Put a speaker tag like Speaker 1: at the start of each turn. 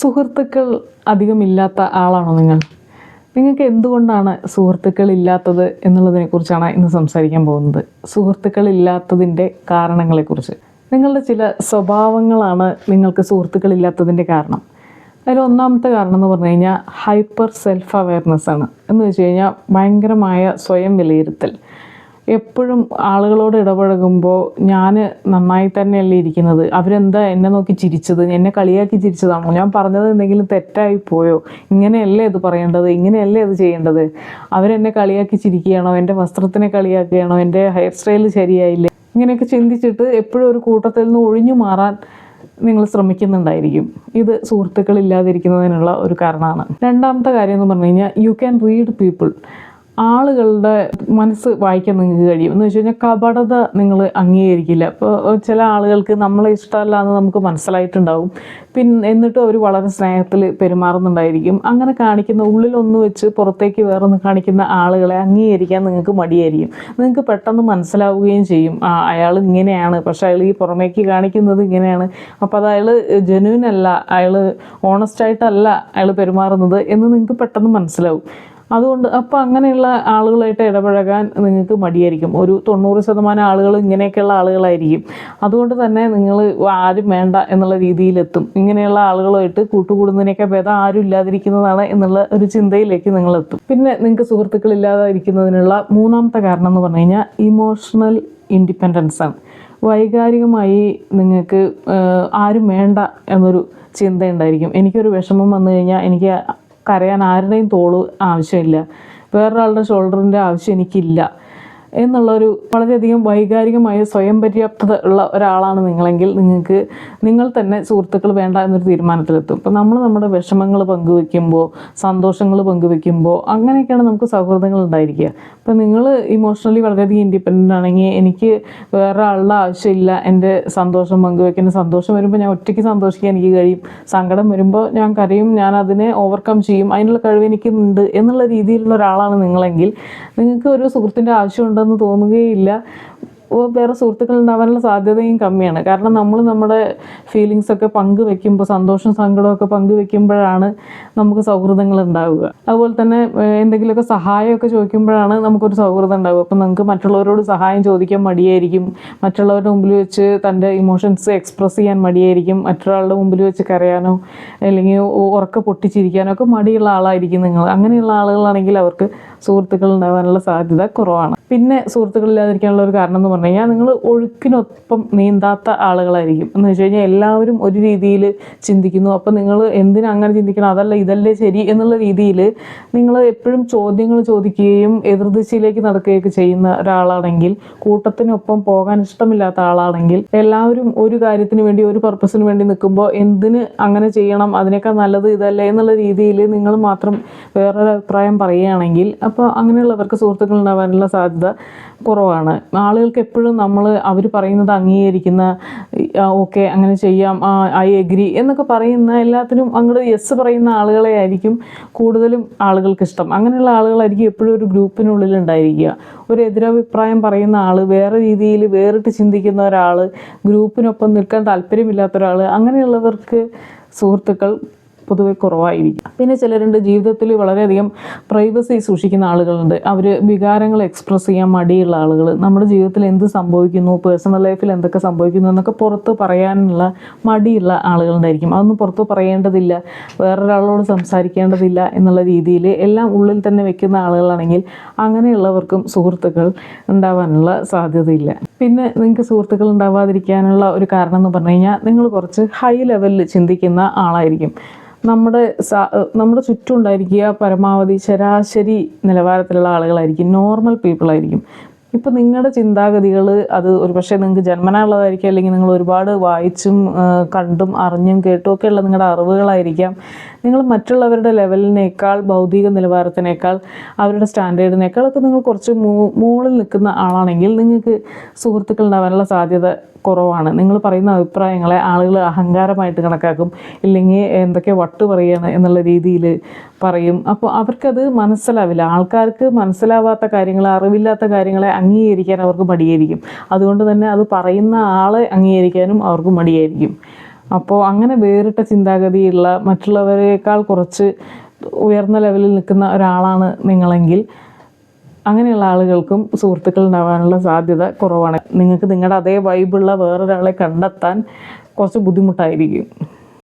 Speaker 1: സുഹൃത്തുക്കൾ അധികം ഇല്ലാത്ത ആളാണോ നിങ്ങൾ? നിങ്ങൾക്ക് എന്തുകൊണ്ടാണ് സുഹൃത്തുക്കൾ ഇല്ലാത്തത് എന്നുള്ളതിനെക്കുറിച്ചാണ് ഇന്ന് സംസാരിക്കാൻ പോകുന്നത്. സുഹൃത്തുക്കൾ ഇല്ലാത്തതിന്റെ കാരണങ്ങളെക്കുറിച്ച് നിങ്ങളുടെ ചില സ്വഭാവങ്ങളാണ് നിങ്ങൾക്ക് സുഹൃത്തുക്കൾ ഇല്ലാത്തതിന്റെ കാരണം. അതിൽ ഒന്നാമത്തെ കാരണം എന്ന് പറഞ്ഞു കഴിഞ്ഞാൽ ഹൈപ്പർ സെൽഫ് അവയർനെസ് ആണ് എന്ന് വെച്ച് കഴിഞ്ഞാൽ ഭയങ്കരമായ സ്വയം വിലയിരുത്തൽ. എപ്പോഴും ആളുകളോട് ഇടപഴകുമ്പോൾ ഞാൻ നന്നായി തന്നെയല്ലേ ഇരിക്കുന്നത്. അവരെന്താ എന്നെ നോക്കി ചിരിച്ചത്? എന്നെ കളിയാക്കി ചിരിച്ചതാണോ? ഞാൻ പറഞ്ഞത് എന്തെങ്കിലും തെറ്റായി പോയോ? ഇങ്ങനെയല്ലേ ഇത് പറയേണ്ടത്? ഇങ്ങനെയല്ലേ ഇത് ചെയ്യേണ്ടത്? അവരെന്നെ കളിയാക്കി ചിരിക്കുകയാണോ? എന്റെ വസ്ത്രത്തിനെ കളിയാക്കുകയാണോ? എന്റെ ഹെയർ സ്റ്റൈൽ ശരിയായില്ലേ? ഇങ്ങനെയൊക്കെ ചിന്തിച്ചിട്ട് എപ്പോഴും ഒരു കൂട്ടത്തിൽ നിന്ന് ഒഴിഞ്ഞു മാറാൻ നിങ്ങൾ ശ്രമിക്കുന്നുണ്ടായിരിക്കും. ഇത് സുഹൃത്തുക്കൾ ഇല്ലാതിരിക്കുന്നതിനുള്ള ഒരു കാരണമാണ്. രണ്ടാമത്തെ കാര്യം എന്ന് പറഞ്ഞു കഴിഞ്ഞാൽ യു ക്യാൻ റീഡ് പീപ്പിൾ ആളുകളുടെ മനസ്സ് വായിക്കാൻ നിങ്ങൾക്ക് കഴിയും. എന്ന് വെച്ച് കഴിഞ്ഞാൽ കപടത നിങ്ങൾ അംഗീകരിക്കില്ല. അപ്പോൾ ചില ആളുകൾക്ക് നമ്മളെ ഇഷ്ടമല്ല എന്ന് നമുക്ക് മനസ്സിലായിട്ടുണ്ടാവും. പിന്നെ എന്നിട്ടും അവർ വളരെ സ്നേഹത്തിൽ പെരുമാറുന്നുണ്ടായിരിക്കും. അങ്ങനെ കാണിക്കുന്ന ഉള്ളിലൊന്ന് വെച്ച് പുറത്തേക്ക് വേറൊന്ന് കാണിക്കുന്ന ആളുകളെ അംഗീകരിക്കാൻ നിങ്ങൾക്ക് മടിയായിരിക്കും. നിങ്ങൾക്ക് പെട്ടെന്ന് മനസ്സിലാവുകയും ചെയ്യും. ആ അയാൾ ഇങ്ങനെയാണ്. പക്ഷേ അയാൾ ഈ പുറമേക്ക് കാണിക്കുന്നത് ഇങ്ങനെയാണ്. അപ്പോൾ അത് അയാൾ ജെനുവിൻ അല്ല. അയാൾ ഓണസ്റ്റായിട്ടല്ല അയാൾ പെരുമാറുന്നത് എന്ന് നിങ്ങൾക്ക് പെട്ടെന്ന് മനസ്സിലാവും. അതുകൊണ്ട് അപ്പോൾ അങ്ങനെയുള്ള ആളുകളായിട്ട് ഇടപഴകാൻ നിങ്ങൾക്ക് മടിയായിരിക്കും. ഒരു തൊണ്ണൂറ് ശതമാനം ആളുകൾ ഇങ്ങനെയൊക്കെയുള്ള ആളുകളായിരിക്കും. അതുകൊണ്ട് തന്നെ നിങ്ങൾ ആരും വേണ്ട എന്നുള്ള രീതിയിലെത്തും. ഇങ്ങനെയുള്ള ആളുകളുമായിട്ട് കൂട്ടുകൂടുന്നതിനൊക്കെ ഭേദം ആരും ഇല്ലാതിരിക്കുന്നതാണ് എന്നുള്ള ഒരു ചിന്തയിലേക്ക് നിങ്ങൾ എത്തും പിന്നെ നിങ്ങൾക്ക് സുഹൃത്തുക്കളില്ലാതിരിക്കുന്നതിനുള്ള മൂന്നാമത്തെ കാരണം എന്ന് പറഞ്ഞു കഴിഞ്ഞാൽ ഇമോഷണൽ ഇൻഡിപെൻഡൻസ് ആണ്. വൈകാരികമായി നിങ്ങൾക്ക് ആരും വേണ്ട എന്നൊരു ചിന്തയുണ്ടായിരിക്കും എനിക്കൊരു വിഷമം വന്നു കഴിഞ്ഞാൽ എനിക്ക് കരയാൻ ആരുടെയും തോൾ ആവശ്യമില്ല. വേറൊരാളുടെ ഷോൾഡറിന്റെ ആവശ്യം എനിക്കില്ല. എന്നുള്ളൊരു വളരെയധികം വൈകാരികമായ സ്വയം പര്യാപ്തത ഉള്ള ഒരാളാണ് നിങ്ങളെങ്കിൽ നിങ്ങൾക്ക് നിങ്ങൾ തന്നെ സുഹൃത്തുക്കൾ വേണ്ട എന്നൊരു തീരുമാനത്തിലെത്തും. ഇപ്പം നമ്മൾ നമ്മുടെ വിഷമങ്ങൾ പങ്കുവെക്കുമ്പോൾ സന്തോഷങ്ങൾ പങ്കുവെക്കുമ്പോൾ അങ്ങനെയൊക്കെയാണ് നമുക്ക് സൗഹൃദങ്ങൾ ഉണ്ടായിരിക്കുക. അപ്പം നിങ്ങൾ ഇമോഷണലി വളരെയധികം ഇൻഡിപെൻഡന്റ് ആണെങ്കിൽ എനിക്ക് വേറെ ആളുടെ ആവശ്യമില്ല എന്റെ സന്തോഷം പങ്കുവെക്കുന്ന സന്തോഷം വരുമ്പോൾ ഞാൻ ഒറ്റയ്ക്ക് സന്തോഷിക്കാൻ എനിക്ക് കഴിയും. സങ്കടം വരുമ്പോൾ ഞാൻ കരയും ഞാൻ അതിനെ ഓവർകം ചെയ്യും അതിനുള്ള കഴിവ് എനിക്കുണ്ട് എന്നുള്ള രീതിയിലുള്ള ഒരാളാണ് നിങ്ങളെങ്കിൽ നിങ്ങൾക്ക് ഒരു സുഹൃത്തിന്റെ ആവശ്യമുണ്ടെന്ന് തോന്നുകയില്ല. വേറെ സുഹൃത്തുക്കൾ ഉണ്ടാവാനുള്ള സാധ്യതയും കമ്മിയാണ്. കാരണം നമ്മൾ നമ്മുടെ ഫീലിങ്സ് ഒക്കെ പങ്കുവെക്കുമ്പോൾ സന്തോഷം സങ്കടമൊക്കെ പങ്കുവെക്കുമ്പോഴാണ് നമുക്ക് സൗഹൃദങ്ങൾ ഉണ്ടാവുക. അതുപോലെ തന്നെ എന്തെങ്കിലുമൊക്കെ സഹായമൊക്കെ ചോദിക്കുമ്പോഴാണ് നമുക്കൊരു സൗഹൃദം ഉണ്ടാവുക. അപ്പം നമുക്ക് മറ്റുള്ളവരോട് സഹായം ചോദിക്കാൻ മടിയായിരിക്കും. മറ്റുള്ളവരുടെ മുമ്പിൽ വെച്ച് തന്റെ ഇമോഷൻസ് എക്സ്പ്രസ് ചെയ്യാൻ മടിയായിരിക്കും. മറ്റൊരാളുടെ മുമ്പിൽ വെച്ച് കരയാനോ അല്ലെങ്കിൽ ഉറക്കെ പൊട്ടിച്ചിരിക്കാനോ ഒക്കെ മടിയുള്ള ആളായിരിക്കും നിങ്ങൾ. അങ്ങനെയുള്ള ആളുകളാണെങ്കിൽ അവർക്ക് സുഹൃത്തുക്കൾ ഉണ്ടാവാനുള്ള സാധ്യത കുറവാണ്. പിന്നെ സുഹൃത്തുക്കളില്ലാതിരിക്കാനുള്ള ഒരു കാരണം എന്ന് പറഞ്ഞു കഴിഞ്ഞാൽ നിങ്ങൾ ഒഴുക്കിനൊപ്പം നീന്താത്ത ആളുകളായിരിക്കും. എന്ന് വെച്ച് കഴിഞ്ഞാൽ എല്ലാവരും ഒരു രീതിയിൽ ചിന്തിക്കുന്നു. അപ്പം നിങ്ങൾ എന്തിനാ അങ്ങനെ ചിന്തിക്കണം? അതല്ല ഇതല്ലേ ശരി എന്നുള്ള രീതിയിൽ നിങ്ങൾ എപ്പോഴും ചോദ്യങ്ങൾ ചോദിക്കുകയും എതിർദിശയിലേക്ക് നടക്കുകയൊക്കെ ചെയ്യുന്ന ഒരാളാണെങ്കിൽ കൂട്ടത്തിനൊപ്പം പോകാൻ ഇഷ്ടമില്ലാത്ത ആളാണെങ്കിൽ എല്ലാവരും ഒരു കാര്യത്തിന് വേണ്ടി ഒരു പർപ്പസിന് വേണ്ടി നിൽക്കുമ്പോൾ എന്തിന് അങ്ങനെ ചെയ്യണം? അതിനേക്കാൾ നല്ലത് ഇതല്ലേ എന്നുള്ള രീതിയിൽ നിങ്ങൾ മാത്രം വേറൊരു അഭിപ്രായം പറയുകയാണെങ്കിൽ അപ്പോൾ അങ്ങനെയുള്ളവർക്ക് സുഹൃത്തുക്കൾ ഉണ്ടാവാനുള്ള സാധ്യത കുറവാണ്. ആളുകൾക്ക് എപ്പോഴും നമ്മൾ അവർ പറയുന്നത് അംഗീകരിക്കുന്ന ഓക്കെ അങ്ങനെ ചെയ്യാം ഐ എഗ്രി എന്നൊക്കെ പറയുന്ന എല്ലാത്തിനും അങ്ങോട്ട് യെസ് പറയുന്ന ആളുകളെ ആയിരിക്കും കൂടുതലും ആളുകൾക്ക് ഇഷ്ടം. അങ്ങനെയുള്ള ആളുകളായിരിക്കും എപ്പോഴും ഒരു ഗ്രൂപ്പിനുള്ളിൽ ഉണ്ടായിരിക്കുക. ഒരു എതിരഭിപ്രായം പറയുന്ന ആൾ വേറെ രീതിയിൽ വേറിട്ട് ചിന്തിക്കുന്ന ഒരാൾ ഗ്രൂപ്പിനൊപ്പം നിൽക്കാൻ താല്പര്യമില്ലാത്ത ഒരാൾ അങ്ങനെയുള്ളവർക്ക് സുഹൃത്തുക്കൾ പൊതുവെ കുറവായിരിക്കും. പിന്നെ ചിലരുണ്ട് ജീവിതത്തിൽ വളരെയധികം പ്രൈവസി സൂക്ഷിക്കുന്ന ആളുകളുണ്ട്. അവർ വികാരങ്ങൾ എക്സ്പ്രസ് ചെയ്യാൻ മടിയുള്ള ആളുകൾ നമ്മുടെ ജീവിതത്തിൽ എന്ത് സംഭവിക്കുന്നു പേഴ്സണൽ ലൈഫിൽ എന്തൊക്കെ സംഭവിക്കുന്നു എന്നൊക്കെ പുറത്ത് പറയാനുള്ള മടിയുള്ള ആളുകളുണ്ടായിരിക്കും. അതൊന്നും പുറത്ത് പറയേണ്ടതില്ല. വേറൊരാളോട് സംസാരിക്കേണ്ടതില്ല എന്നുള്ള രീതിയിൽ എല്ലാം ഉള്ളിൽ തന്നെ വെക്കുന്ന ആളുകളാണെങ്കിൽ അങ്ങനെയുള്ളവർക്കും സുഹൃത്തുക്കൾ ഉണ്ടാവാനുള്ള സാധ്യതയില്ല. പിന്നെ നിങ്ങൾക്ക് സുഹൃത്തുക്കൾ ഉണ്ടാവാതിരിക്കാനുള്ള ഒരു കാരണം എന്ന് പറഞ്ഞു കഴിഞ്ഞാൽ നിങ്ങൾ കുറച്ച് ഹൈ ലെവലിൽ ചിന്തിക്കുന്ന ആളായിരിക്കും. നമ്മുടെ നമ്മുടെ ചുറ്റും ഉണ്ടായിരിക്കുക പരമാവധി ശരാശരി നിലവാരത്തിലുള്ള ആളുകളായിരിക്കും. നോർമൽ പീപ്പിൾ ആയിരിക്കും. ഇപ്പം നിങ്ങളുടെ ചിന്താഗതികൾ അത് ഒരു പക്ഷേ നിങ്ങൾക്ക് ജന്മനാ ഉള്ളതായിരിക്കും അല്ലെങ്കിൽ നിങ്ങൾ ഒരുപാട് വായിച്ചും കണ്ടും അറിഞ്ഞും കേട്ടും ഒക്കെ ഉള്ള നിങ്ങളുടെ അറിവുകളായിരിക്കാം. നിങ്ങൾ മറ്റുള്ളവരുടെ ലെവലിനേക്കാൾ ഭൗതിക നിലവാരത്തിനേക്കാൾ അവരുടെ സ്റ്റാൻഡേർഡിനേക്കാളൊക്കെ നിങ്ങൾ കുറച്ച് മുകളിൽ നിൽക്കുന്ന ആളാണെങ്കിൽ നിങ്ങൾക്ക് സുഹൃത്തുക്കൾ ഉണ്ടാവാനുള്ള സാധ്യത കുറവാണ്. നിങ്ങൾ പറയുന്ന അഭിപ്രായങ്ങളെ ആളുകൾ അഹങ്കാരമായിട്ട് കണക്കാക്കും. ഇല്ലെങ്കിൽ എന്തൊക്കെ വട്ട് പറയാണ് എന്നുള്ള രീതിയിൽ പറയും. അപ്പോൾ അവർക്കത് മനസ്സിലാവില്ല. ആൾക്കാർക്ക് മനസ്സിലാവാത്ത കാര്യങ്ങൾ അറിവില്ലാത്ത കാര്യങ്ങളെ അംഗീകരിക്കാൻ അവർക്ക് മടിയായിരിക്കും. അതുകൊണ്ട് തന്നെ അത് പറയുന്ന ആളെ അംഗീകരിക്കാനും അവർക്ക് മടിയായിരിക്കും. അപ്പോൾ അങ്ങനെ വേറിട്ട ചിന്താഗതിയുള്ള മറ്റുള്ളവരെക്കാൾ കുറച്ച് ഉയർന്ന ലെവലിൽ നിൽക്കുന്ന ഒരാളാണ് നിങ്ങളെങ്കിൽ അങ്ങനെയുള്ള ആളുകൾക്കും സുഹൃത്തുക്കൾ ഉണ്ടാവാനുള്ള സാധ്യത കുറവാണ്. നിങ്ങൾക്ക് നിങ്ങളുടെ അതേ വൈബുള്ള വേറൊരാളെ കണ്ടെത്താൻ കുറച്ച് ബുദ്ധിമുട്ടായിരിക്കും.